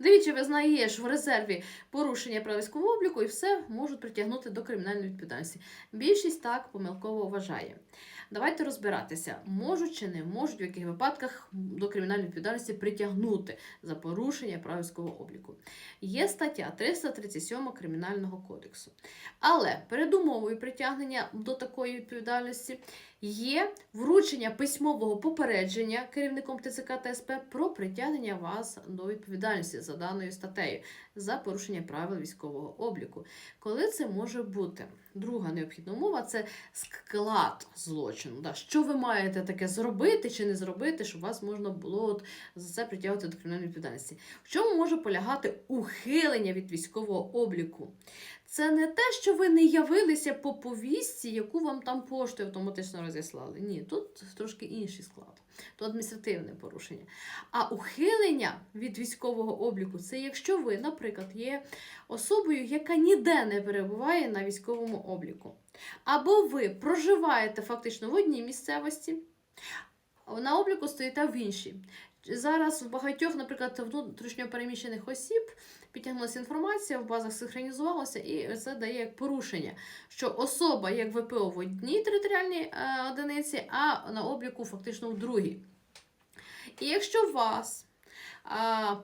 Двічі визнаєш в резерві порушення прав військового обліку і все можуть притягнути до кримінальної відповідальності. Більшість так помилково вважає. Давайте розбиратися, можуть чи не можуть в яких випадках до кримінальної відповідальності притягнути за порушення прав військового обліку. Є стаття 337 Кримінального кодексу. Але передумовою притягнення до такої відповідальності є вручення письмового попередження керівником ТЦК та СП про притягнення вас до відповідальності за даною статтею за порушення правил військового обліку. Коли це може бути? Друга необхідна умова це склад злочину. Да. Що ви маєте таке зробити чи не зробити, щоб вас можна було от за це притягувати до кримінальної відповідальності? В чому може полягати ухилення від військового обліку? Це не те, що ви не явилися по повістці, яку вам там поштою автоматично розіслали. Ні, тут трошки інший склад. То адміністративне порушення. А ухилення від військового обліку це якщо ви, наприклад, є особою, яка ніде не перебуває на військовому обліку. Або ви проживаєте фактично в одній місцевості, на обліку стоїте в іншій. Зараз в багатьох, наприклад, внутрішньопереміщених осіб підтягнулася інформація, в базах синхронізувалася, і це дає як порушення, що особа як ВПО в одній територіальній е, одиниці, а на обліку фактично в другій. І якщо вас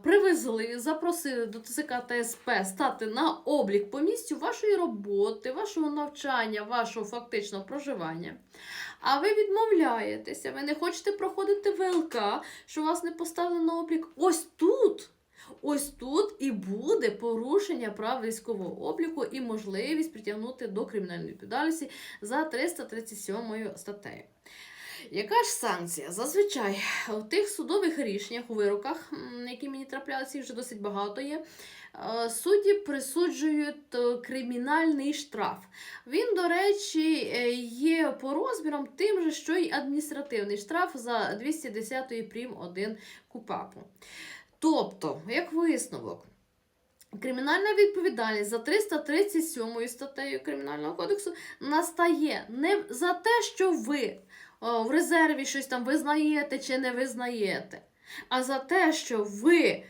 привезли, запросили до ТЦК та СП стати на облік по місцю вашої роботи, вашого навчання, вашого фактичного проживання, а ви відмовляєтеся, ви не хочете проходити ВЛК, що вас не поставили на облік, ось тут. Ось тут і буде порушення прав військового обліку і можливість притягнути до кримінальної відповідальності за 337 статтею. Яка ж санкція? Зазвичай у тих судових рішеннях, у вироках, які мені траплялися, вже досить багато є. е, Судді присуджують е, кримінальний штраф. Він, до речі, е, є по розмірам тим же, що й адміністративний штраф за 210 прим. 1 КУПАПу. Тобто, як висновок, кримінальна відповідальність за 337 статтею Кримінального кодексу настає не за те, що ви в резерві щось там визнаєте чи не визнаєте, а за те, що ви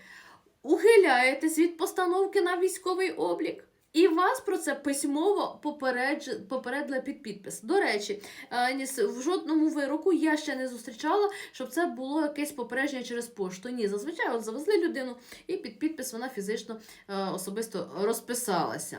ухиляєтесь від постановки на військовий облік. І вас про це письмово попередили під підпис. До речі, е, в жодному вироку я ще не зустрічала, щоб це було якесь попередження через пошту. Ні, зазвичай от завезли людину і під підпис вона фізично е, особисто розписалася.